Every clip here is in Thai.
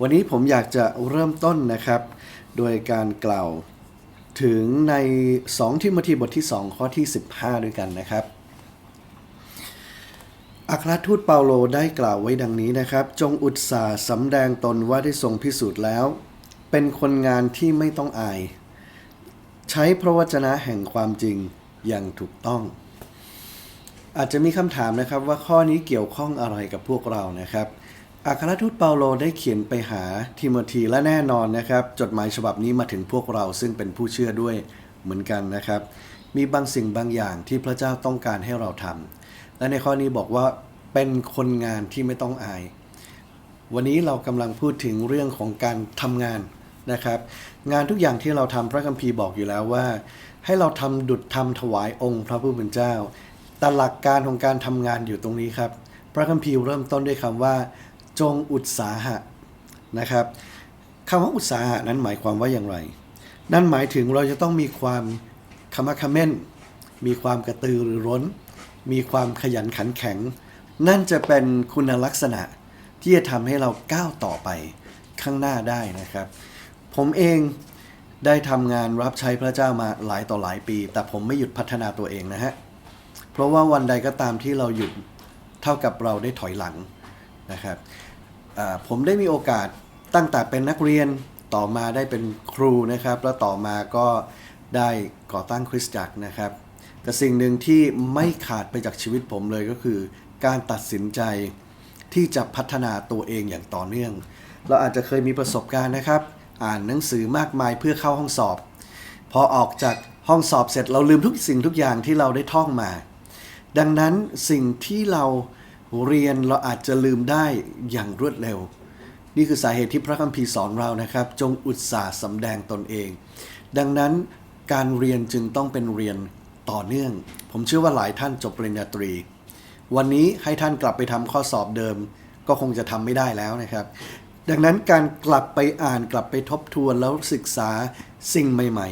วันนี้ผมอยากจะเริ่มต้นนะครับ โดยการกล่าวถึงใน 2 ทิโมธีบทที่ 2 ข้อที่ 15 ด้วยกันนะครับ อัครทูตเปาโลได้กล่าวไว้ดังนี้นะครับ จงอุตสาห์สำแดงตนว่าได้ทรงพิสูจน์แล้ว เป็นคนงานที่ไม่ต้องอาย ใช้พระวจนะแห่งความจริงอย่างถูกต้อง อาจจะมีคำถามนะครับว่าข้อนี้เกี่ยวข้องอะไรกับพวกเรานะครับ อัครทูตเปาโลได้เขียนไปหาทิโมธีและแน่นอนนะครับ จดหมายฉบับนี้มาถึงพวกเราซึ่งเป็นผู้เชื่อด้วยเหมือนกันนะครับ มีบางสิ่งบางอย่างที่พระเจ้าต้องการให้เราทำและในข้อนี้บอกว่าเป็นคนงานที่ไม่ต้องอาย วันนี้เรากำลังพูดถึงเรื่องของการทำงานนะครับ งานทุกอย่างที่เราทำพระคัมภีร์บอกอยู่แล้วว่า ให้เราทำดุจทำถวายองค์พระผู้เป็นเจ้าแต่หลักการของการทำงานอยู่ตรงนี้ครับ พระคัมภีร์เริ่มต้นด้วยคำว่า จงอุตสาหะนะครับคำว่าอุตสาหะนั้นหมายความว่าอย่างไร นั่นหมายถึงเราจะต้องมีความขมักขม้น มีความกระตือรือร้น มีความขยันขันแข็ง นั่นจะเป็นคุณลักษณะที่จะทำให้เราก้าวต่อไปข้างหน้าได้นะครับ ผมเองได้ทำงานรับใช้พระเจ้ามาหลายต่อหลายปี แต่ผมไม่หยุดพัฒนาตัวเองนะฮะ เพราะว่าวันใดก็ตามที่เราหยุดเท่ากับเราได้ถอยหลังนะครับ ผมได้มีโอกาสตั้งแต่เป็นนักเรียนต่อมาได้เป็นครูนะครับ แล้วต่อมาก็ได้ก่อตั้งคริสตจักรนะครับ แต่สิ่งหนึ่งที่ไม่ขาดไปจากชีวิตผมเลยก็คือ การตัดสินใจที่จะพัฒนาตัวเองอย่างต่อเนื่อง เราอาจจะเคยมีประสบการณ์นะครับ อ่านหนังสือมากมายเพื่อเข้าห้องสอบ พอออกจากห้องสอบเสร็จเราลืมทุกสิ่งทุกอย่างที่เราได้ท่องมา ดังนั้นสิ่งที่เรา เรียนเราอาจจะลืมได้อย่างรวดเร็ว นี่คือสาเหตุที่พระคัมภีร์สอนเรานะครับ จงอุตสาห์สำแดงตนเอง ดังนั้นการเรียนจึงต้องเป็นเรียนต่อเนื่อง ผมเชื่อว่าหลายท่านจบปริญญาตรี วันนี้ให้ท่านกลับไปทำข้อสอบเดิม ก็คงจะทำไม่ได้แล้วนะครับ ดังนั้นการกลับไปอ่านกลับไปทบทวนแล้วศึกษาสิ่งใหม่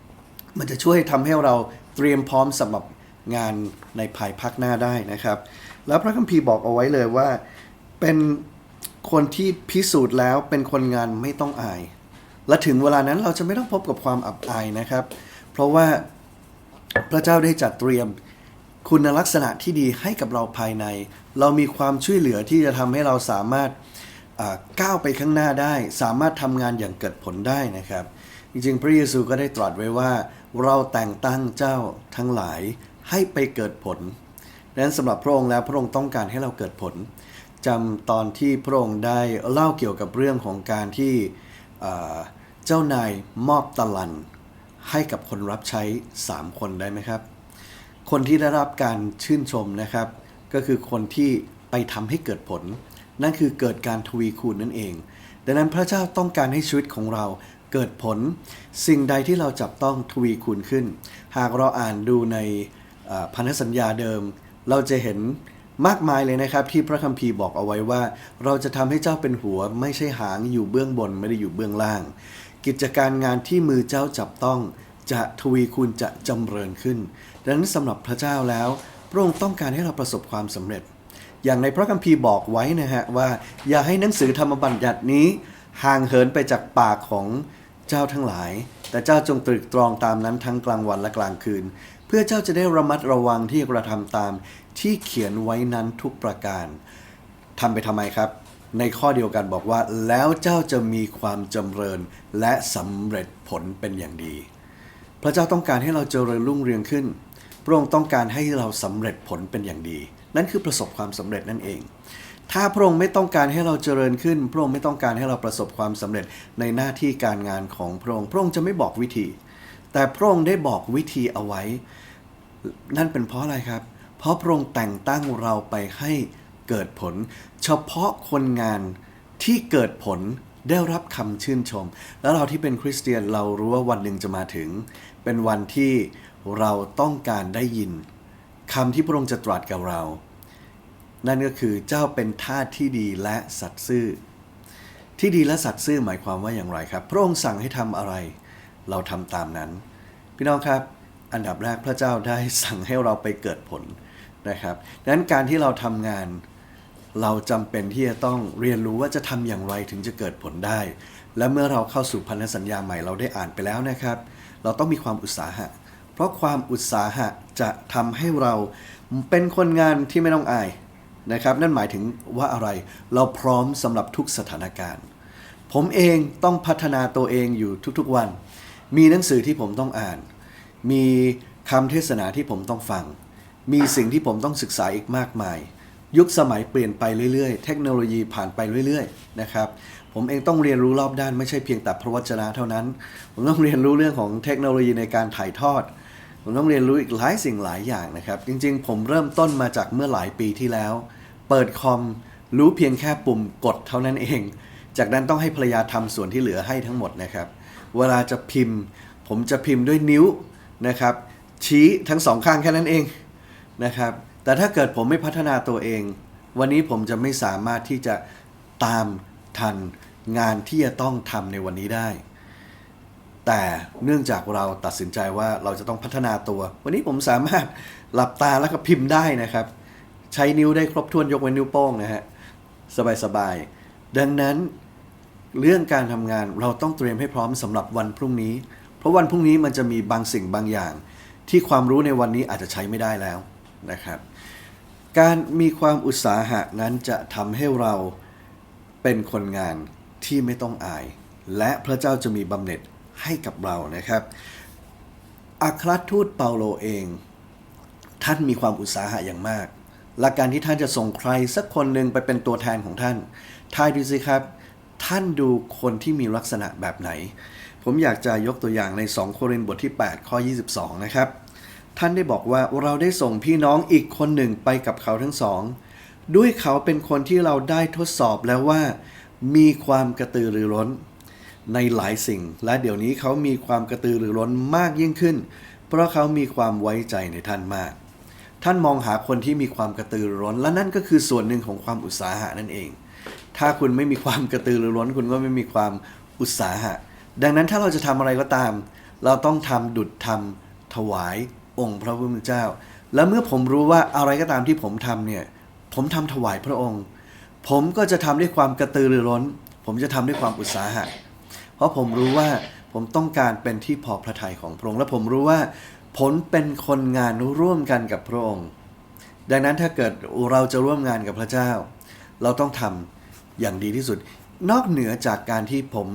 ๆ มันจะช่วยทำให้เราเตรียมพร้อมสำหรับงานในภายภาคหน้าได้นะครับ แล้วพระคัมภีร์บอกเอาไว้เลยว่า เป็นคนที่พิสูจน์แล้วเป็นคนงานไม่ต้องอาย และถึงเวลานั้นเราจะไม่ต้องพบกับความอับอายนะครับ เพราะว่าพระเจ้าได้จัดเตรียมคุณลักษณะที่ดีให้กับเราภายใน เรามีความช่วยเหลือที่จะทำให้เราสามารถก้าวไปข้างหน้าได้ สามารถทำงานอย่างเกิดผลได้นะครับ จริงๆ พระเยซูก็ได้ตรัสไว้ว่า เราแต่งตั้งเจ้าทั้งหลายให้ไปเกิดผล ดังนั้นสำหรับพระองค์แล้วพระองค์ต้องการให้เราเกิดผลจำตอนที่พระองค์ได้เล่าเกี่ยวกับเรื่องของการที่เจ้านายมอบตะลันให้กับคนรับใช้ 3 คนได้ไหมครับ คนที่ได้รับการชื่นชมนะครับ ก็คือคนที่ไปทำให้เกิดผล นั่นคือเกิดการทวีคูณนั่นเอง ดังนั้นพระเจ้าต้องการให้ชีวิตของเราเกิดผล สิ่งใดที่เราจับต้องทวีคูณขึ้น หากเราอ่านดูในพันธสัญญาเดิม เราจะเห็นมากมายเลยนะครับ ที่พระคัมภีร์บอกเอาไว้ว่า เราจะทำให้เจ้าเป็นหัว ไม่ใช่หางอยู่เบื้องบนไม่ได้อยู่เบื้องล่าง กิจการงานที่มือเจ้าจับต้องจะทวีคูณจะจำเริญขึ้น ดังนั้นสำหรับพระเจ้าแล้ว พระองค์ต้องการให้เราประสบความสำเร็จ อย่างในพระคัมภีร์บอกไว้นะฮะว่า อย่าให้หนังสือธรรมบัญญัตินี้ ห่างเหินไปจากปากของเจ้าทั้งหลาย แต่เจ้าจงตรึกตรองตามนั้นทั้งกลางวันและกลางคืน พื่อเจ้าจะได้ระมัดระวังที่กระทำตามที่เขียนไว้นั้นทุกประการทำไปทำไมครับ ในข้อเดียวกันบอกว่า แล้วเจ้าจะมีความจำเริญและสำเร็จผลเป็นอย่างดี พระเจ้าต้องการให้เราเจริญรุ่งเรืองขึ้น พระองค์ต้องการให้เราสำเร็จผลเป็นอย่างดี นั่นคือประสบความสำเร็จนั่นเอง ถ้าพระองค์ไม่ต้องการให้เราเจริญขึ้น พระองค์ไม่ต้องการให้เราประสบความสำเร็จในหน้าที่การงานของพระองค์ พระองค์จะไม่บอกวิธี แต่พระองค์ได้บอกวิธีเอาไว้ นั่นเป็นเพราะอะไรครับ เพราะพระองค์แต่งตั้งเราไปให้เกิดผล เฉพาะคนงานที่เกิดผลได้รับคำชื่นชม แล้วเราที่เป็นคริสเตียนเรารู้ว่าวันหนึ่งจะมาถึง เป็นวันที่เราต้องการได้ยินคำที่พระองค์จะตรัสกับเรา นั่นก็คือเจ้าเป็นทาสที่ดีและสัตย์ซื่อ ที่ดีและสัตย์ซื่อหมายความว่าอย่างไรครับ พระองค์สั่งให้ทำอะไร เราทำตามนั้น พี่น้องครับ อันดับแรกพระเจ้าได้สั่งให้เราไปเกิดผลนะครับดังนั้นการที่เราทำงานเราจำเป็นที่จะต้องเรียนรู้ว่าจะทำอย่างไรถึงจะเกิดผลได้ และเมื่อเราเข้าสู่พันธสัญญาใหม่เราได้อ่านไปแล้วนะครับ เราต้องมีความอุตสาหะ เพราะความอุตสาหะจะทำให้เราเป็นคนงานที่ไม่ต้องอายนะครับ นั่นหมายถึงว่าอะไรเราพร้อมสำหรับทุกสถานการณ์ ผมเองต้องพัฒนาตัวเองอยู่ทุกๆวัน มีหนังสือที่ผมต้องอ่าน มีคำเทศนาที่ผมต้องฟัง มีสิ่งที่ผมต้องศึกษาอีกมากมาย ยุคสมัยเปลี่ยนไปเรื่อยๆ เทคโนโลยีผ่านไปเรื่อยๆ นะครับ ผมเองต้องเรียนรู้รอบด้านไม่ใช่เพียงแต่พระวจนะเท่านั้น ผมต้องเรียนรู้เรื่องของเทคโนโลยีในการถ่ายทอด ผมต้องเรียนรู้อีกหลายสิ่งหลายอย่างนะครับ จริงๆ ผมเริ่มต้นมาจากเมื่อหลายปีที่แล้ว เปิดคอมรู้เพียงแค่ปุ่มกดเท่านั้นเอง จากนั้นต้องให้ภรรยาทำส่วนที่เหลือให้ทั้งหมดนะครับ เวลาจะพิมพ์ ผมจะพิมพ์ด้วยนิ้วนะครับ ชี้ทั้งสองข้างแค่นั้นเองนะครับ แต่ถ้าเกิดผมไม่พัฒนาตัวเอง วันนี้ผมจะไม่สามารถที่จะตามทันงานที่จะต้องทำในวันนี้ได้ แต่เนื่องจากเราตัดสินใจว่าเราจะต้องพัฒนาตัว วันนี้ผมสามารถหลับตาแล้วก็พิมพ์ได้นะครับ ใช้นิ้วได้ครบถ้วนยกเว้นนิ้วโป้งนะฮะสบายๆดังนั้น เรื่องการทำงานเราต้องเตรียมให้พร้อมสำหรับวันพรุ่งนี้ เพราะวันพรุ่งนี้มันจะมีบางสิ่งบางอย่าง ที่ความรู้ในวันนี้อาจจะใช้ไม่ได้แล้วนะครับ การมีความอุตสาหะนั้นจะทำให้เราเป็นคนงานที่ไม่ต้องอาย และพระเจ้าจะมีบำเหน็จให้กับเรานะครับอัครทูตเปาโลเอง ท่านมีความอุตสาหะอย่างมาก และการที่ท่านจะส่งใครสักคนหนึ่งไปเป็นตัวแทนของท่านทายดูสิครับ ท่านดูคนที่มีลักษณะแบบไหน ผมอยากจะยกตัวอย่างใน 2 โครินธ์บทที่ 8 ข้อ 22 นะครับ ท่านได้บอกว่าเราได้ส่งพี่น้องอีกคนหนึ่งไปกับเขาทั้งสอง ด้วยเขาเป็นคนที่เราได้ทดสอบแล้วว่า มีความกระตือรือร้น ในหลายสิ่ง และเดี๋ยวนี้เขามีความกระตือรือร้นมากยิ่งขึ้น เพราะเขามีความไว้ใจในท่านมาก ท่านมองหาคนที่มีความกระตือรือร้น และนั่นก็คือส่วนหนึ่งของความอุตสาหะนั่นเอง ถ้าคุณไม่มีความกระตือรือร้นคุณก็ไม่มีความอุตสาหะ ดังนั้นถ้าเราจะทำอะไรก็ตาม เราต้องทำดุจทำถวายองค์พระผู้เป็นเจ้า และเมื่อผมรู้ว่าอะไรก็ตามที่ผมทำเนี่ยผมทำถวายพระองค์ ผมก็จะทำด้วยความกระตือรือร้น ผมจะทำด้วยความอุตสาหะ เพราะผมรู้ว่าผมต้องการเป็นที่พอพระทัยของพระองค์ และผมรู้ว่าผลเป็นคนงานร่วมกันกับพระองค์ ดังนั้นถ้าเกิดเราจะร่วมงานกับพระเจ้า เราต้องทำอย่างดีที่สุด นอกเหนือจากการที่ผม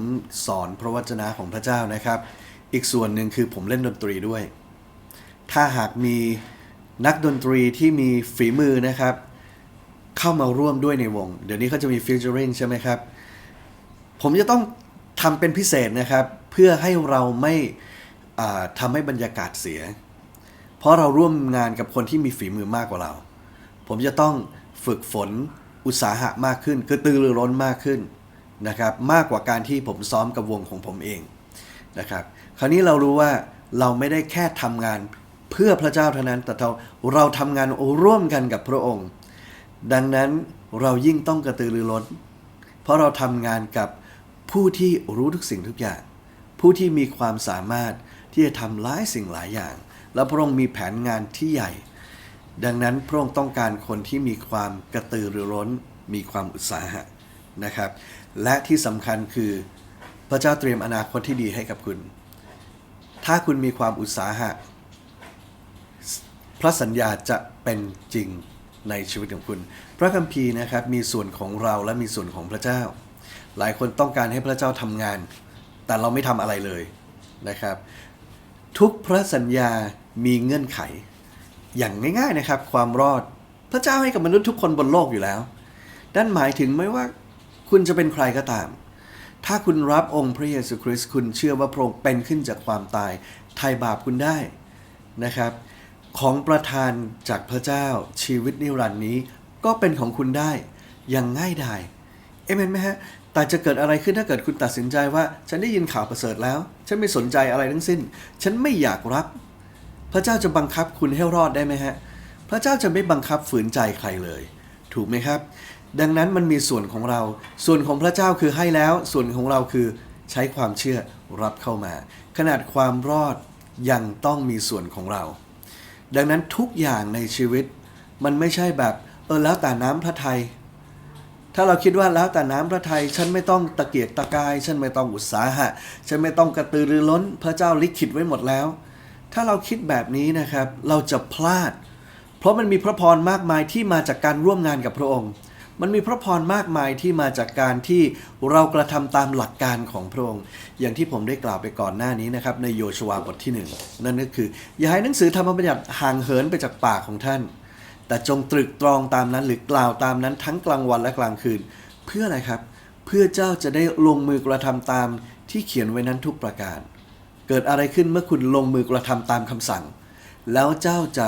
สอนพระวจนะของพระเจ้านะครับ อีกส่วนหนึ่งคือผมเล่นดนตรีด้วย ถ้าหากมีนักดนตรีที่มีฝีมือนะครับ เข้ามาร่วมด้วยในวง เดี๋ยวนี้เขาจะมีฟิวเจอริงใช่ไหมครับ ผมจะต้องทำเป็นพิเศษนะครับ เพื่อให้เราไม่อ่าทำให้บรรยากาศเสีย เพราะเราร่วมงานกับคนที่มีฝีมือมากกว่าเรา ผมจะต้องฝึกฝน อุตสาหะมากขึ้นกระตือรือร้นมากขึ้นนะครับ มากกว่าการที่ผมซ้อมกับวงของผมเองนะครับ คราวนี้เรารู้ว่าเราไม่ได้แค่ทำงานเพื่อพระเจ้าเท่านั้น แต่เราเราทำงานร่วมกันกับพระองค์ ดังนั้นเรายิ่งต้องกระตือรือร้น เพราะเราทำงานกับผู้ที่รู้ทุกสิ่งทุกอย่าง ผู้ที่มีความสามารถที่จะทำหลายสิ่งหลายอย่าง และพระองค์มีแผนงานที่ใหญ่ ดังนั้นพระองค์ต้องการคนที่มีความกระตือรือร้น มีความอุตสาหะนะครับ และที่สำคัญคือพระเจ้าเตรียมอนาคตที่ดีให้กับคุณ ถ้าคุณมีความอุตสาหะ พระสัญญาจะเป็นจริงในชีวิตของคุณ พระคัมภีร์นะครับมีส่วนของเราและมีส่วนของพระเจ้า หลายคนต้องการให้พระเจ้าทำงาน แต่เราไม่ทำอะไรเลยนะครับ ทุกพระสัญญามีเงื่อนไข อย่างง่ายๆนะครับ ความรอด พระเจ้าให้กับมนุษย์ทุกคนบนโลกอยู่แล้วนั่นหมายถึงไม่ว่าคุณจะเป็นใครก็ตาม ถ้าคุณรับองค์พระเยซูคริสต์คุณเชื่อว่าพระองค์เป็นขึ้นจากความตายไถ่บาปคุณได้นะครับ ของประทานจากพระเจ้าชีวิตนิรันดร์นี้ ก็เป็นของคุณได้อย่างง่ายดายเอเมนไหมฮะแต่จะเกิดอะไรขึ้นถ้าเกิดคุณตัดสินใจว่า ฉันได้ยินข่าวประเสริฐแล้ว ฉันไม่สนใจอะไรทั้งสิ้น ฉันไม่อยากรับ พระเจ้าจะบังคับคุณให้รอดได้ไหมฮะ พระเจ้าจะไม่บังคับฝืนใจใครเลย ถูกไหมครับ ดังนั้นมันมีส่วนของเรา ส่วนของพระเจ้าคือให้แล้ว ส่วนของเราคือใช้ความเชื่อรับเข้ามา ขนาดความรอดยังต้องมีส่วนของเรา ดังนั้นทุกอย่างในชีวิต มันไม่ใช่แบบเออแล้วแต่น้ำพระทัยถ้าเราคิดว่าแล้วแต่น้ำพระทัยฉันไม่ต้องตะเกียกตะกาย ฉันไม่ต้องอุตสาหะ ฉันไม่ต้องกระตือรือร้น พระเจ้าลิขิตไว้หมดแล้ว ถ้าเราคิดแบบนี้นะครับ เราจะพลาด เพราะมันมีพระพรมากมายที่มาจากการร่วมงานกับพระองค์ มันมีพระพรมากมายที่มาจากการที่เรากระทำตามหลักการของพระองค์ อย่างที่ผมได้กล่าวไปก่อนหน้านี้นะครับในโยชวาบทที่หนึ่งนั่นก็คือ อย่าให้หนังสือธรรมบัญญัติห่างเหินไปจากปากของท่าน แต่จงตรึกตรองตามนั้นหรือกล่าวตามนั้นทั้งกลางวันและกลางคืน เพื่ออะไรครับ เพื่อเจ้าจะได้ลงมือกระทำตามที่เขียนไว้นั้นทุกประการ เกิดอะไรขึ้นเมื่อคุณลงมือกระทำตามคำสั่ง แล้วเจ้าจะ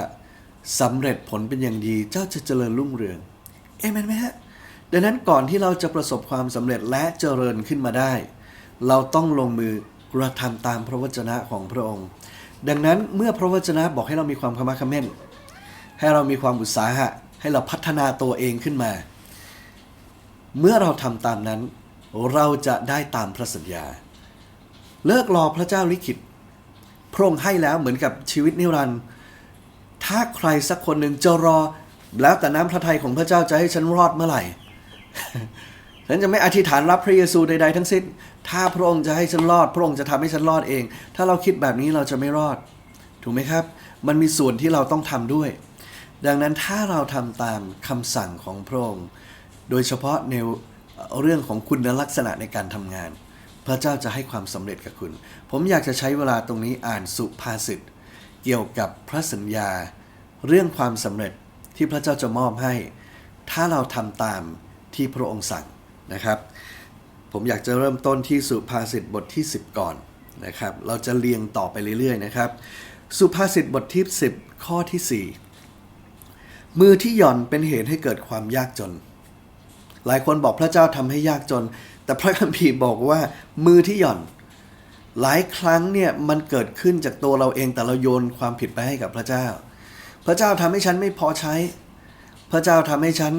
สำเร็จผลเป็นอย่างดี เจ้าจะเจริญรุ่งเรือง เอเมนไหมฮะ ดังนั้นก่อนที่เราจะประสบความสำเร็จและเจริญขึ้นมาได้ เราต้องลงมือกระทำตามพระวจนะของพระองค์ ดังนั้นเมื่อพระวจนะบอกให้เรามีความขมักขม้น ให้เรามีความอุตสาหะ ให้เราพัฒนาตัวเองขึ้นมา เมื่อเราทำตามนั้น เราจะได้ตามพระสัญญา เลิกรอพระเจ้าลิขิตพระองค์ให้แล้วเหมือนกับชีวิตนิรันดร์ถ้าใครสักคนหนึ่งจะรอ แล้วแต่น้ำพระทัยของพระเจ้าจะให้ฉันรอดเมื่อไหร่ฉันจะไม่อธิษฐานรับพระเยซูใด ๆ ทั้งสิ้น ถ้าพระองค์จะให้ฉันรอด พระองค์จะทำให้ฉันรอดเอง ถ้าเราคิดแบบนี้เราจะไม่รอด ถูกไหมครับ มันมีส่วนที่เราต้องทำด้วย ดังนั้นถ้าเราทำตามคำสั่งของพระองค์ โดยเฉพาะในเรื่องของคุณลักษณะในการทำงาน พระเจ้าจะให้ความสำเร็จกับคุณ ผมอยากจะใช้เวลาตรงนี้อ่านสุภาษิตเกี่ยวกับพระสัญญา เรื่องความสำเร็จที่พระเจ้าจะมอบให้ ถ้าเราทำตามที่พระองค์สั่งนะครับ ผมอยากจะเริ่มต้นที่สุภาษิตบทที่ 10 ก่อนนะครับ เราจะเรียงต่อไปเรื่อยๆนะครับ สุภาษิตบทที่ 10 ข้อที่ 4 มือที่หย่อนเป็นเหตุให้เกิดความยากจน หลายคนบอกพระเจ้าทำให้ยากจน แต่พระคัมภีร์บอกว่ามือที่หย่อนหลายครั้งเนี่ยมันเกิดขึ้นจากตัวเราเองแต่เราโยนความผิดไปให้กับพระเจ้า พระเจ้าทำให้ฉันไม่พอใช้ พระเจ้าทำให้ฉัน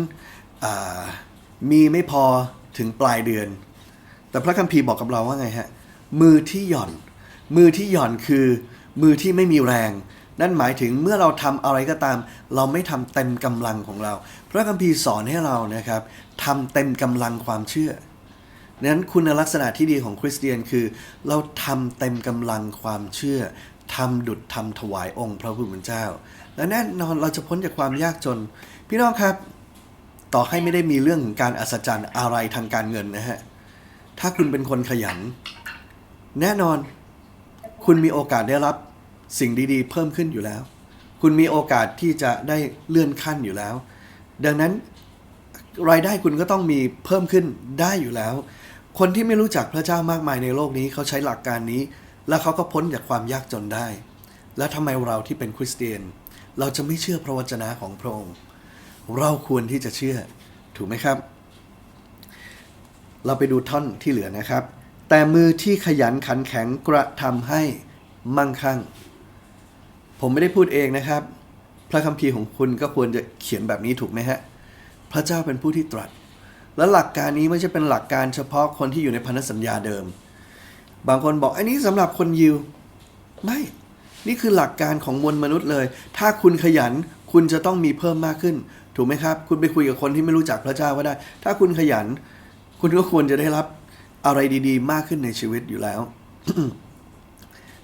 มีไม่พอถึงปลายเดือน แต่พระคัมภีร์บอกกับเราว่าไงฮะมือที่หย่อน มือที่หย่อนคือ มือที่ไม่มีแรง นั่นหมายถึงเมื่อเราทำอะไรก็ตาม เราไม่ทำเต็มกำลังของเรา พระคัมภีร์สอนให้เรานะครับทำเต็มกำลังความเชื่อ ดังนั้นคุณลักษณะที่ดีของคริสเตียนคือ เราทำเต็มกำลังความเชื่อทำดุดทำถวายองค์พระผู้เป็นเจ้า และแน่นอนเราจะพ้นจากความยากจน พี่น้องครับ ต่อให้ไม่ได้มีเรื่องการอัศจรรย์อะไรทางการเงินนะฮะ ถ้าคุณเป็นคนขยัน แน่นอนคุณมีโอกาสได้รับสิ่งดีๆ เพิ่มขึ้นอยู่แล้ว คุณมีโอกาสที่จะได้เลื่อนขั้นอยู่แล้ว ดังนั้นรายได้คุณก็ต้องมีเพิ่มขึ้นได้อยู่แล้ว คนที่ไม่รู้จักพระเจ้ามากมายในโลกนี้เขาใช้หลักการนี้ แล้วเขาก็พ้นจากความยากจนได้ แล้วทำไมเราที่เป็นคริสเตียน เราจะไม่เชื่อพระวจนะของพระองค์ เราควรที่จะเชื่อ ถูกไหมครับ เราไปดูท่อนที่เหลือนะครับ แต่มือที่ขยันขันแข็งกระทำให้มั่งคั่ง ผมไม่ได้พูดเองนะครับ พระคัมภีร์ของคุณก็ควรจะเขียนแบบนี้ถูกไหมฮะ พระเจ้าเป็นผู้ที่ตรัส และหลักการนี้ไม่ใช่เป็นหลักการเฉพาะคนที่อยู่ในพันธสัญญาเดิม บางคนบอกอันนี้สำหรับคนยิว ไม่ นี่คือหลักการของมวลมนุษย์เลย ถ้าคุณขยันคุณจะต้องมีเพิ่มมากขึ้น ถูกไหมครับ คุณไปคุยกับคนที่ไม่รู้จักพระเจ้าก็ได้ ถ้าคุณขยัน คุณก็ควรจะได้รับอะไรดี ๆ มากขึ้นในชีวิตอยู่แล้ว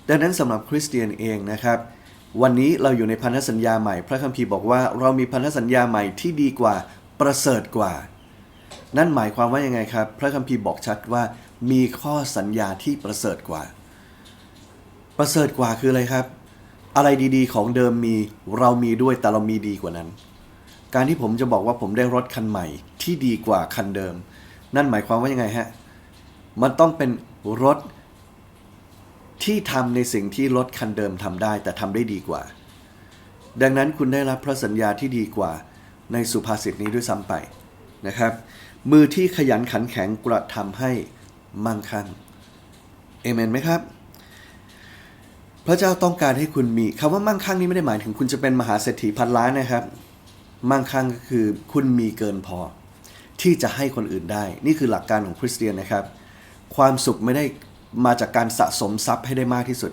ดังนั้นสำหรับคริสเตียนเองนะครับ วันนี้เราอยู่ในพันธสัญญาใหม่ พระคัมภีร์บอกว่าเรามีพันธสัญญาใหม่ที่ดีกว่าประเสริฐกว่า นั่นหมายความว่ายังไงครับ พระคัมภีร์บอกชัดว่ามีข้อสัญญาที่ประเสริฐกว่า ประเสริฐกว่าคืออะไรครับ อะไรดีๆ ของเดิมมีเรามีด้วยแต่เรามีดีกว่านั้น การที่ผมจะบอกว่าผมได้รถคันใหม่ที่ดีกว่าคันเดิม นั่นหมายความว่ายังไงฮะ มันต้องเป็นรถที่ทำในสิ่งที่รถคันเดิมทำได้แต่ทำได้ดีกว่า ดังนั้นคุณได้รับพระสัญญาที่ดีกว่าในสุภาษิตนี้ด้วยซ้ำไป นะครับ มือที่ขยันขันแข็งกระทำให้มั่งคั่งเอเมนไหมครับ พระเจ้าต้องการให้คุณมีคำว่ามั่งคั่งนี้ไม่ได้หมายถึงคุณจะเป็นมหาเศรษฐีพันล้านนะครับ มั่งคั่งก็คือคุณมีเกินพอ ที่จะให้คนอื่นได้ นี่คือหลักการของคริสเตียนนะครับ ความสุขไม่ได้มาจากการสะสมทรัพย์ให้ได้มากที่สุด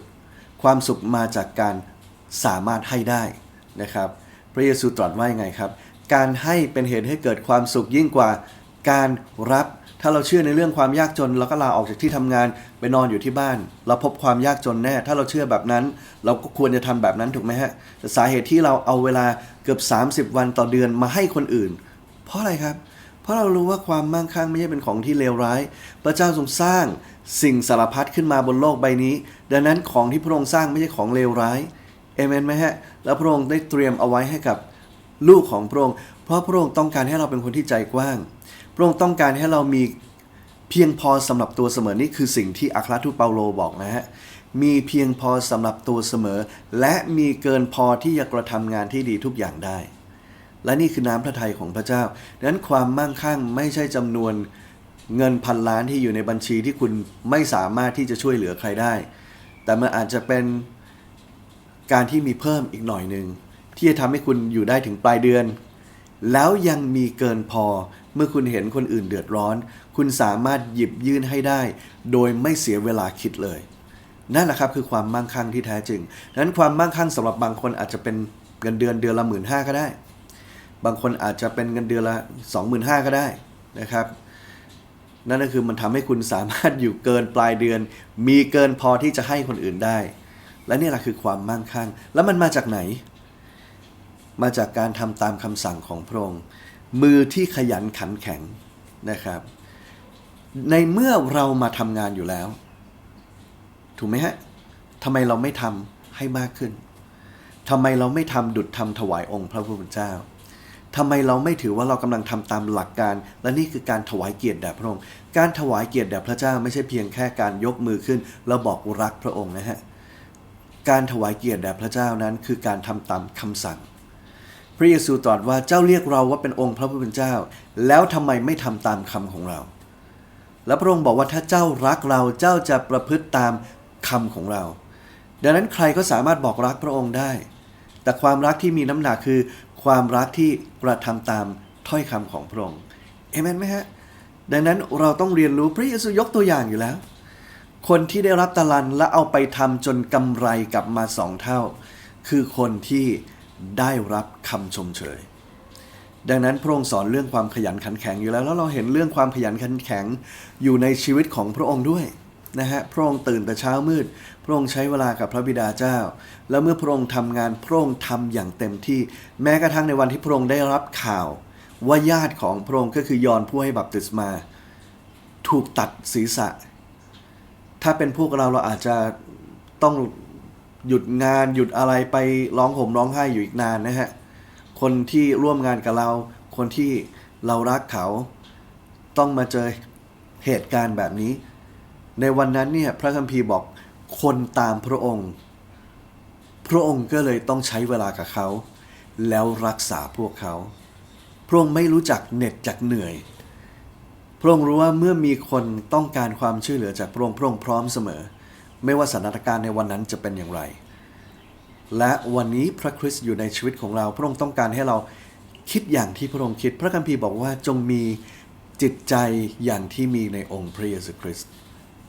ความสุขมาจากการสามารถให้ได้นะครับ พระเยซูตรัสว่ายังไงครับ การให้เป็นเหตุให้เกิดความสุขยิ่งกว่าการรับ ถ้าเราเชื่อในเรื่องความยากจนเราก็ลาออกจากที่ทำงานไปนอนอยู่ที่บ้าน เราพบความยากจนแน่ ถ้าเราเชื่อแบบนั้น เราก็ควรจะทำแบบนั้นถูกไหมฮะแต่สาเหตุที่เราเอาเวลาเกือบ 30 วันต่อเดือนมาให้คนอื่น เพราะอะไรครับ เพราะเรารู้ว่าความมั่งคั่งไม่ใช่เป็นของที่เลวร้าย พระเจ้าทรงสร้างสิ่งสารพัดขึ้นมาบนโลกใบนี้ ดังนั้นของที่พระองค์สร้างไม่ใช่ของเลวร้ายเอเมนไหมฮะ แล้วพระองค์ได้เตรียมเอาไว้ให้กับ ลูกของพระองค์ เพราะพระองค์ต้องการให้เราเป็นคนที่ใจกว้าง พระองค์ต้องการให้เรามีเพียงพอสำหรับตัวเสมอนี่คือสิ่งที่อัครทูตเปาโลบอกนะฮะ มีเพียงพอสำหรับตัวเสมอ และมีเกินพอที่จะกระทำงานที่ดีทุกอย่างได้ และนี่คือน้ำพระทัยของพระเจ้าดังนั้นความมั่งคั่งไม่ใช่จำนวนเงินพันล้านที่อยู่ในบัญชีที่คุณไม่สามารถที่จะช่วยเหลือใครได้ แต่มันอาจจะเป็นการที่มีเพิ่มอีกหน่อยหนึ่ง ที่จะทำให้คุณอยู่ได้ถึงปลายเดือน แล้วยังมีเกินพอเมื่อคุณเห็นคนอื่นเดือดร้อน คุณสามารถหยิบยื่นให้ได้ โดยไม่เสียเวลาคิดเลย นั่นแหละครับคือความมั่งคั่งที่แท้จริงดังนั้นความมั่งคั่งสำหรับบางคนอาจจะเป็นเงินเดือนเดือนละหมื่นห้าก็ได้ บางคนอาจจะเป็นเงินเดือนละ25,000ก็ได้นะครับ นั่นก็คือมันทำให้คุณสามารถอยู่เกินปลายเดือน มีเกินพอที่จะให้คนอื่นได้ และนี่แหละคือความมั่งคั่ง แล้วมันมาจากไหน มาจากการทำตามคำสั่งของพระองค์ มือที่ขยันขันแข็งนะครับ ในเมื่อเรามาทำงานอยู่แล้ว ถูกไหมฮะทำไมเราไม่ทำให้มากขึ้นทำไมเราไม่ทำดุดทำถวายองค์พระผู้เป็นเจ้าทำไมเราไม่ถือว่าเรากำลังทำตามหลักการ และนี่คือการถวายเกียรติแด่พระองค์ การถวายเกียรติแด่พระเจ้าไม่ใช่เพียงแค่การยกมือขึ้น แล้วบอกรักพระองค์นะฮะ การถวายเกียรติแด่พระเจ้านั้นคือการทำตามคำสั่ง พระเยซูตรัสว่าเจ้าเรียกเราว่าเป็นองค์พระผู้เป็นเจ้า แล้วทำไมไม่ทำตามคำของเรา แล้วพระองค์บอกว่าถ้าเจ้ารักเราเจ้าจะประพฤติตามคำของเรา ดังนั้นใครก็สามารถบอกรักพระองค์ได้ แต่ความรักที่มีน้ำหนักคือ ความรักที่กระทำตามถ้อยคำของพระองค์เอเมนไหมฮะดังนั้นเราต้องเรียนรู้พระเยซูยกตัวอย่างอยู่แล้ว คนที่ได้รับตะลันและเอาไปทำจนกำไรกลับมาสองเท่า คือคนที่ ได้รับคำชมเชย ดังนั้นพระองค์สอนเรื่องความขยันขันแข็งอยู่แล้ว แล้วเราเห็นเรื่องความขยันขันแข็งอยู่ในชีวิตของพระองค์ด้วยนะฮะพระองค์ตื่นแต่เช้ามืด พระองค์ใช้เวลากับพระบิดาเจ้า แล้วเมื่อพระองค์ทำงานพระองค์ทำอย่างเต็มที่ แม้กระทั่งในวันที่พระองค์ได้รับข่าว ว่าญาติของพระองค์ก็คือยอนผู้ให้บัพติศมา ถูกตัดศีรษะ ถ้าเป็นพวกเราเราอาจจะต้อง หยุดงานหยุดอะไรไปร้องห่มร้องไห้อยู่อีกนานนะฮะ คนที่ร่วมงานกับเรา คนที่เรารักเขา ต้องมาเจอเหตุการณ์แบบนี้ ในวันนั้นเนี่ยพระคัมภีร์บอกคนตามพระองค์ พระองค์ก็เลยต้องใช้เวลากับเขา แล้วรักษาพวกเขา พระองค์ไม่รู้จักเหน็ดจากเหนื่อย พระองค์รู้ว่าเมื่อมีคนต้องการความช่วยเหลือจากพระองค์พระองค์พร้อมเสมอ ไม่ว่าสถานการณ์ในวันนั้นจะเป็นอย่างไร และวันนี้พระคริสต์อยู่ในชีวิตของเรา พระองค์ต้องการให้เราคิดอย่างที่พระองค์คิด พระคัมภีร์บอกว่าจงมีจิตใจอย่างที่มีในองค์พระเยซูคริสต์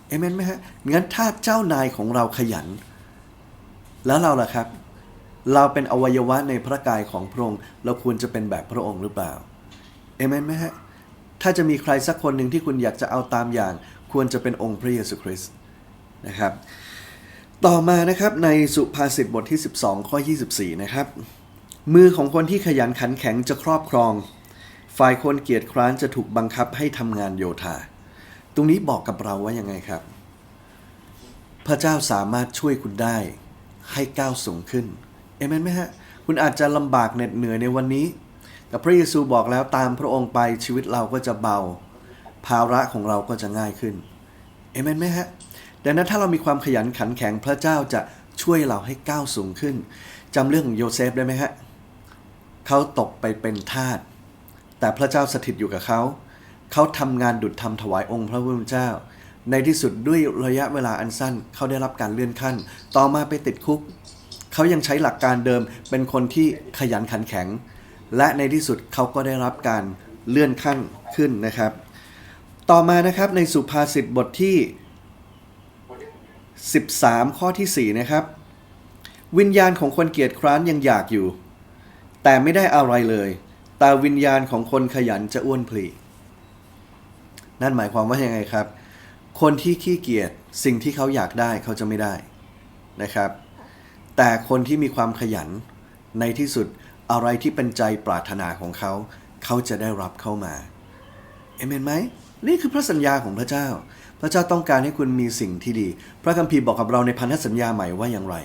เอเมนไหมฮะงั้นถ้าเจ้านายของเราขยัน แล้วเราล่ะครับ เราเป็นอวัยวะในพระกายของพระองค์ เราควรจะเป็นแบบพระองค์หรือเปล่าเอเมนไหมฮะถ้าจะมีใครสักคนหนึ่งที่คุณอยากจะเอาตามอย่าง ควรจะเป็นองค์พระเยซูคริสต์ นะครับ ต่อมานะครับในสุภาษิตบทที่ 12 ข้อ 24 นะครับ มือของคนที่ขยันขันแข็งจะครอบครอง ฝ่ายคนเกียจคร้านจะถูกบังคับให้ทำงานโยธา ตรงนี้บอกกับเราว่ายังไงครับ พระเจ้าสามารถช่วยคุณได้ให้ก้าวสูงขึ้นเอเมนไหมฮะ คุณอาจจะลำบากเหน็ดเหนื่อยในวันนี้ แต่พระเยซูบอกแล้วตามพระองค์ไปชีวิตเราก็จะเบา ภาระของเราก็จะง่ายขึ้นเอเมนไหมฮะ ดังนั้นถ้าเรามีความขยันขันแข็งพระเจ้าจะช่วยเราให้ก้าวสูงขึ้นจำเรื่องของโยเซฟได้ไหมฮะเขาตกไปเป็นทาสแต่พระเจ้าสถิตอยู่กับเขา เขาทำงานดุจทำถวายองค์พระผู้เป็นเจ้า ในที่สุดด้วยระยะเวลาอันสั้น เขาได้รับการเลื่อนขั้น ต่อมาไปติดคุก เขายังใช้หลักการเดิมเป็นคนที่ขยันขันแข็ง และในที่สุดเขาก็ได้รับการเลื่อนขั้นขึ้นนะครับ ต่อมานะครับในสุภาษิตบทที่ 13 ข้อที่ 4 นะครับ วิญญาณของคนเกียจคร้านยังอยากอยู่ แต่ไม่ได้อะไรเลย แต่วิญญาณของคนขยันจะอ้วนพลีนั่นหมายความว่ายังไงครับ คนที่ขี้เกียจสิ่งที่เขาอยากได้เขาจะไม่ได้นะครับ แต่คนที่มีความขยันในที่สุดอะไรที่เป็นใจปรารถนาของเขา เขาจะได้รับเข้ามา เอเมนไหม นี่คือพระสัญญาของพระเจ้า พระเจ้าต้องการให้คุณมีสิ่งที่ดี พระคัมภีร์บอกกับเราในพันธสัญญาใหม่ว่าอย่างไร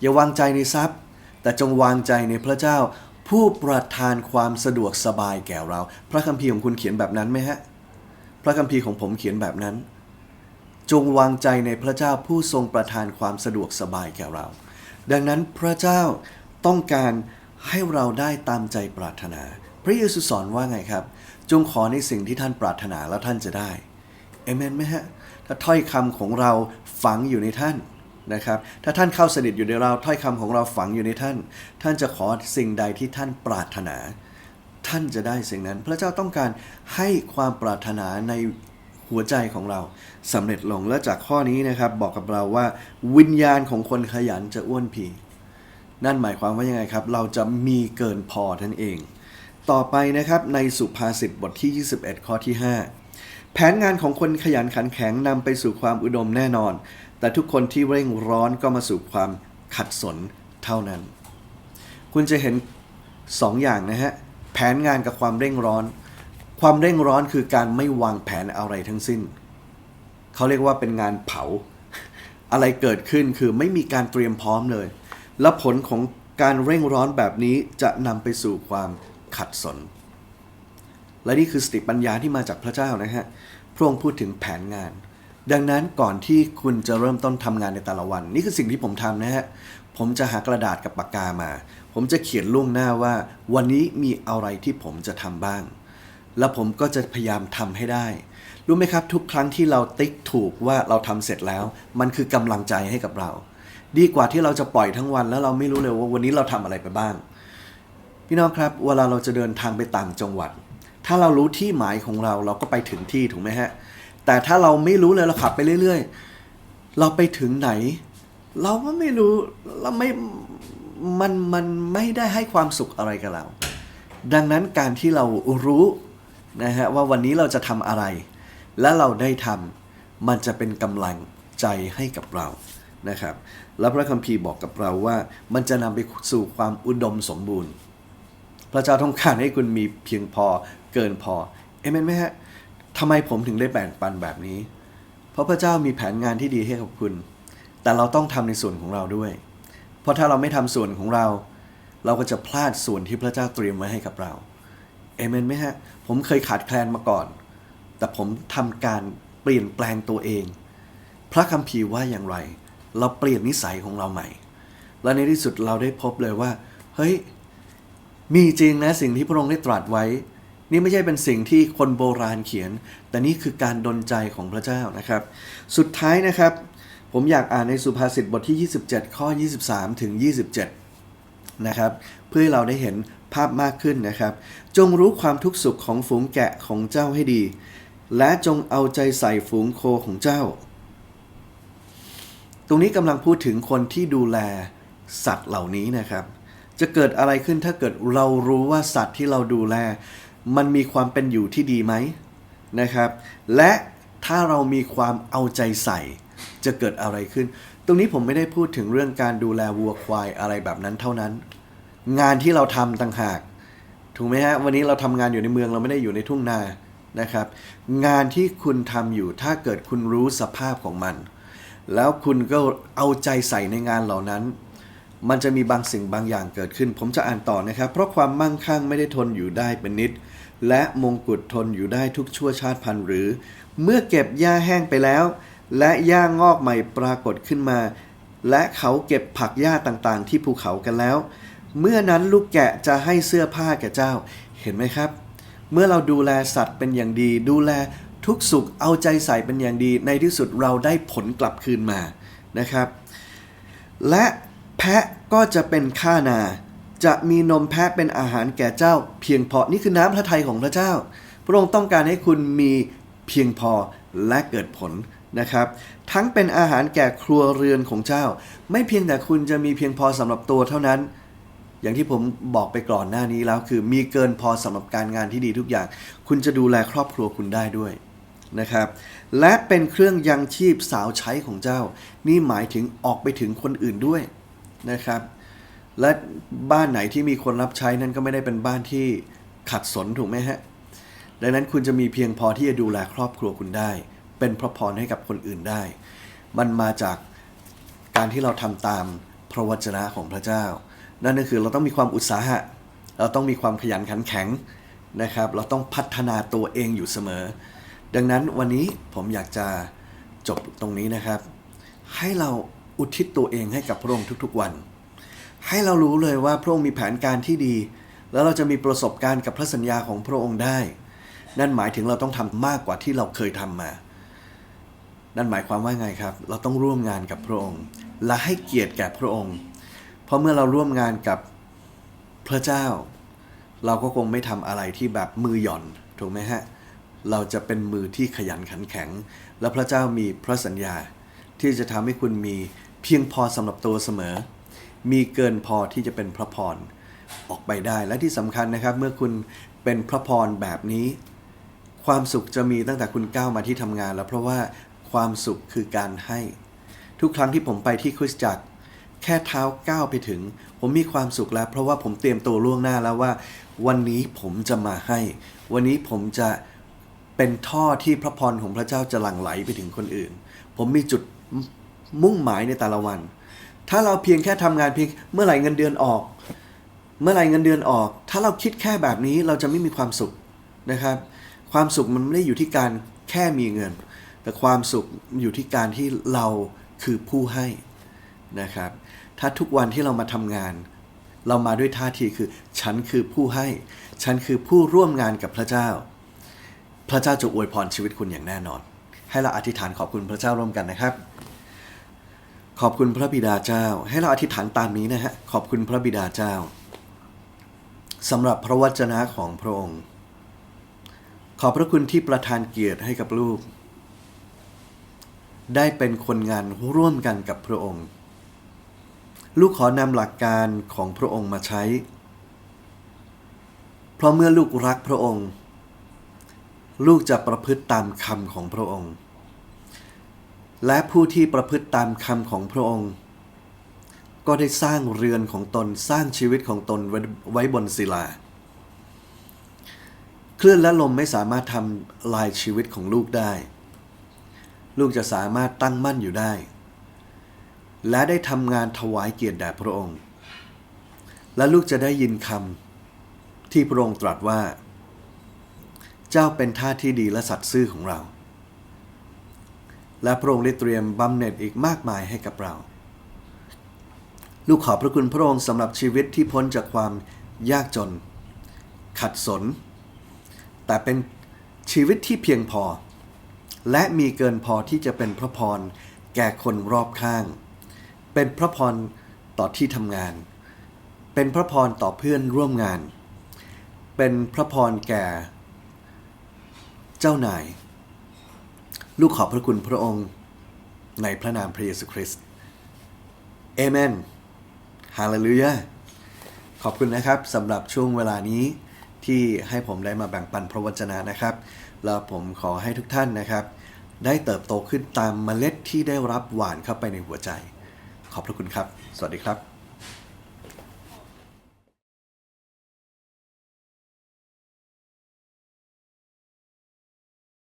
อย่าวางใจในทรัพย์ แต่จงวางใจในพระเจ้า ผู้ประทานความสะดวกสบายแก่เรา พระคัมภีร์ของคุณเขียนแบบนั้นไหมฮะ พระคัมภีร์ของผมเขียนแบบนั้น จงวางใจในพระเจ้าผู้ทรงประทานความสะดวกสบายแก่เรา ดังนั้นพระเจ้าต้องการให้เราได้ตามใจปรารถนา พระเยซูสอนว่าไงครับ จงขอในสิ่งที่ท่านปรารถนาแล้วท่านจะได้เอเมนไหมฮะ ถ้าถ้อยคำของเราฝังอยู่ในท่านนะครับ ถ้าท่านเข้าสนิทอยู่ในเราถ้อยคำของเราฝังอยู่ในท่าน ท่านจะขอสิ่งใดที่ท่านปรารถนา ท่านจะได้สิ่งนั้น พระเจ้าต้องการให้ความปรารถนาในหัวใจของเราสำเร็จลงและจากข้อนี้นะครับ บอกกับเราว่า วิญญาณของคนขยันจะอ้วนพีนั่นหมายความว่ายังไงครับ เราจะมีเกินพอท่านเอง ต่อไปนะครับในสุภาษิตบทที่ 21 ข้อที่ 5 แผนงานของคนขยันขันแข็งนำไปสู่ความอุดมแน่นอน แต่ทุกคนที่เร่งร้อนก็มาสู่ความขัดสนเท่านั้น คุณจะเห็นสองอย่างนะฮะ แผนงานกับความเร่งร้อน ความเร่งร้อนคือการไม่วางแผนอะไรทั้งสิ้น เขาเรียกว่าเป็นงานเผา อะไรเกิดขึ้นคือไม่มีการเตรียมพร้อมเลย และผลของการเร่งร้อนแบบนี้จะนำไปสู่ความขัดสน และนี่คือสติปัญญาที่มาจากพระเจ้านะฮะพระองค์พูดถึงแผนงาน ดังนั้นก่อนที่คุณจะเริ่มต้นทำงานในแต่ละวัน นี่คือสิ่งที่ผมทำนะฮะผมจะหากระดาษกับปากกามา ผมจะเขียนล่วงหน้าว่า วันนี้มีอะไรที่ผมจะทำบ้าง แล้วผมก็จะพยายามทำให้ได้รู้ไหมครับทุกครั้งที่เราติ๊กถูกว่าเราทำเสร็จแล้ว มันคือกำลังใจให้กับเรา ดีกว่าที่เราจะปล่อยทั้งวันแล้วเราไม่รู้เลยว่าวันนี้เราทำอะไรไปบ้าง พี่น้องครับเวลาเราจะเดินทางไปต่างจังหวัด ถ้าเรารู้ที่หมายของเราเราก็ไปถึงที่ถูกไหมฮะ แต่ถ้าเราไม่รู้เลยเราขับไปเรื่อย ๆ เราไปถึงไหน เราก็ไม่รู้เราไม่มันมันไม่ได้ให้ความสุขอะไรกับเรา ดังนั้นการที่เรารู้นะฮะว่าวันนี้เราจะทำอะไร และเราได้ทำมันจะเป็นกำลังใจให้กับเรานะครับ แล้วพระคัมภีร์บอกกับเราว่ามันจะนำไปสู่ความอุดมสมบูรณ์ พระเจ้าต้องการให้คุณมีเพียงพอ เกินพอเอเมนไหมฮะทำไมผมถึงได้แบ่งปันแบบนี้ เพราะพระเจ้ามีแผนงานที่ดีให้กับคุณ แต่เราต้องทำในส่วนของเราด้วย เพราะถ้าเราไม่ทำส่วนของเรา เราก็จะพลาดส่วนที่พระเจ้าเตรียมไว้ให้กับเราเอเมนไหมฮะผมเคยขาดแคลนมาก่อน แต่ผมทำการเปลี่ยนแปลงตัวเอง พระคัมภีร์ว่าอย่างไร เราเปลี่ยนนิสัยของเราใหม่ และในที่สุดเราได้พบเลยว่า เฮ้ยมีจริงนะสิ่งที่พระองค์ได้ตรัสไว้ นี่ไม่ใช่เป็นสิ่งที่คนโบราณเขียน แต่นี่คือการดลใจของพระเจ้านะครับ สุดท้ายนะครับ ผมอยากอ่านในสุภาษิตบทที่ 27 ข้อ 23 ถึง 27 นะครับ เพื่อให้เราได้เห็นภาพมากขึ้นนะครับ จงรู้ความทุกข์สุขของฝูงแกะของเจ้าให้ดี และจงเอาใจใส่ฝูงโคของเจ้า ตรงนี้กำลังพูดถึงคนที่ดูแลสัตว์เหล่านี้นะครับ จะเกิดอะไรขึ้นถ้าเกิดเรารู้ว่าสัตว์ที่เราดูแล มันมีความเป็นอยู่ที่ดีไหมนะครับ และถ้าเรามีความเอาใจใส่จะเกิดอะไรขึ้น ตรงนี้ผมไม่ได้พูดถึงเรื่องการดูแลวัวควายอะไรแบบนั้นเท่านั้น งานที่เราทำต่างหาก ถูกไหมฮะ วันนี้เราทำงานอยู่ในเมืองเราไม่ได้อยู่ในทุ่งนานะครับ งานที่คุณทำอยู่ถ้าเกิดคุณรู้สภาพของมัน แล้วคุณก็เอาใจใส่ในงานเหล่านั้น มันจะมีบางสิ่งบางอย่างเกิดขึ้น ผมจะอ่านต่อนะครับ เพราะความมั่งคั่งไม่ได้ทนอยู่ได้เป็นนิด และมงกุฎทนอยู่ได้ทุกชั่วชาติพันธุ์หรือ เมื่อเก็บหญ้าแห้งไปแล้ว และหญ้างอกใหม่ปรากฏขึ้นมา และเขาเก็บผักหญ้าต่างๆ ที่ภูเขากันแล้ว เมื่อนั้นลูกแกะจะให้เสื้อผ้าแก่เจ้า เห็นไหมครับ เมื่อเราดูแลสัตว์เป็นอย่างดี ดูแลทุกสุขเอาใจใส่เป็นอย่างดี ในที่สุดเราได้ผลกลับคืนมานะครับ และแพะก็จะเป็นข้านา จะมีนมแพะเป็นอาหารแก่เจ้า เพียงพอ นี่คือน้ำพระทัยของพระเจ้า พระองค์ต้องการให้คุณมีเพียงพอและเกิดผลนะครับ ทั้งเป็นอาหารแก่ครัวเรือนของเจ้า ไม่เพียงแต่คุณจะมีเพียงพอสำหรับตัวเท่านั้น อย่างที่ผมบอกไปก่อนหน้านี้แล้วคือมีเกินพอสำหรับการงานที่ดีทุกอย่าง คุณจะดูแลครอบครัวคุณได้ด้วยนะครับและเป็นเครื่องยังชีพสาวใช้ของเจ้า นี่หมายถึงออกไปถึงคนอื่นด้วยนะครับ และบ้านไหนที่มีคนรับใช้นั่นก็ไม่ได้เป็นบ้านที่ขัดสนถูกไหมฮะ ดังนั้นคุณจะมีเพียงพอที่จะดูแลครอบครัวคุณได้ เป็นพระพรให้กับคนอื่นได้ มันมาจากการที่เราทำตามพระวจนะของพระเจ้า นั่นก็คือเราต้องมีความอุตสาหะ เราต้องมีความขยันขันแข็งนะครับ เราต้องพัฒนาตัวเองอยู่เสมอ ดังนั้นวันนี้ผมอยากจะจบตรงนี้นะครับ ให้เราอุทิศตัวเองให้กับพระองค์ทุกๆวัน ให้เรารู้เลยว่าพระองค์มีแผนการที่ดี แล้วเราจะมีประสบการณ์กับพระสัญญาของพระองค์ได้ นั่นหมายถึงเราต้องทำมากกว่าที่เราเคยทำมา นั่นหมายความว่าไงครับ เราต้องร่วมงานกับพระองค์ และให้เกียรติแก่พระองค์ เพราะเมื่อเราร่วมงานกับพระเจ้า เราก็คงไม่ทำอะไรที่แบบมือหย่อนถูกไหมฮะเราจะเป็นมือที่ขยันขันแข็ง และพระเจ้ามีพระสัญญา ที่จะทำให้คุณมีเพียงพอสำหรับตัวเสมอ มีเกินพอที่จะเป็นพระพรออกไปได้และที่สำคัญนะครับ เมื่อคุณเป็นพระพรแบบนี้ ความสุขจะมีตั้งแต่คุณก้าวมาที่ทำงาน แล้วเพราะว่าความสุขคือการให้ ทุกครั้งที่ผมไปที่คริสตจักร แค่เท้าก้าวไปถึง ผมมีความสุขแล้ว เพราะว่าผมเตรียมตัวล่วงหน้าแล้วว่า วันนี้ผมจะมาให้ วันนี้ผมจะเป็นท่อที่พระพรของพระเจ้าจะหลั่งไหลไปถึงคนอื่น ผมมีจุดมุ่งหมายในแต่ละวัน ถ้าเราเพียงแค่ทำงานเพียงเมื่อไหร่เงินเดือนออก เมื่อไหร่เงินเดือนออก ถ้าเราคิดแค่แบบนี้เราจะไม่มีความสุขนะครับ ความสุขมันไม่ได้อยู่ที่การแค่มีเงิน แต่ความสุขอยู่ที่การที่เราคือผู้ให้นะครับ ถ้าทุกวันที่เรามาทำงาน เรามาด้วยท่าทีคือ ฉันคือผู้ให้ ฉันคือผู้ร่วมงานกับพระเจ้า พระเจ้าจะอวยพรชีวิตคุณอย่างแน่นอน ให้เราอธิษฐานขอบคุณพระเจ้าร่วมกันนะครับ ขอบคุณพระบิดาเจ้า ให้เราอธิษฐานตามนี้นะฮะ ขอบคุณพระบิดาเจ้าสำหรับพระวจนะของพระองค์ ขอบพระคุณที่ประทานเกียรติให้กับลูก ได้เป็นคนงานร่วมกันกับพระองค์ ลูกขอนำหลักการของพระองค์มาใช้ เพราะเมื่อลูกรักพระองค์ ลูกจะประพฤติตามคำของพระองค์ และผู้ที่ประพฤติตามคำของพระองค์ ก็ได้สร้างเรือนของตนสร้างชีวิตของตนไว้ไวบนศิลา คลื่นและลมไม่สามารถทำลายชีวิตของลูกได้ ลูกจะสามารถตั้งมั่นอยู่ได้ และได้ทำงานถวายเกียรติแด่พระองค์ และลูกจะได้ยินคำที่พระองค์ตรัสว่า เจ้าเป็นท่าที่ดีและสัตย์ซื่อของเรา และพระองค์ได้เตรียมบำเหน็จอีกมากมายให้กับเรา ลูกขอบพระคุณพระองค์สำหรับชีวิตที่พ้นจากความยากจน ขัดสน แต่เป็นชีวิตที่เพียงพอ และมีเกินพอที่จะเป็นพระพรแก่คนรอบข้าง เป็นพระพรต่อที่ทำงาน เป็นพระพรต่อเพื่อนร่วมงาน เป็นพระพรแก่ เจ้านาย ลูกขอบพระคุณพระองค์ ในพระนามพระเยซูคริสต์เอเมน ฮาเลลูยา ขอบคุณนะครับสำหรับช่วงเวลานี้ที่ให้ผมได้มาแบ่งปันพระวจนะนะครับ แล้วผมขอให้ทุกท่านนะครับ ได้เติบโตขึ้นตามเมล็ดที่ได้รับหวานเข้าไปในหัวใจ ขอบพระคุณครับ สวัสดีครับ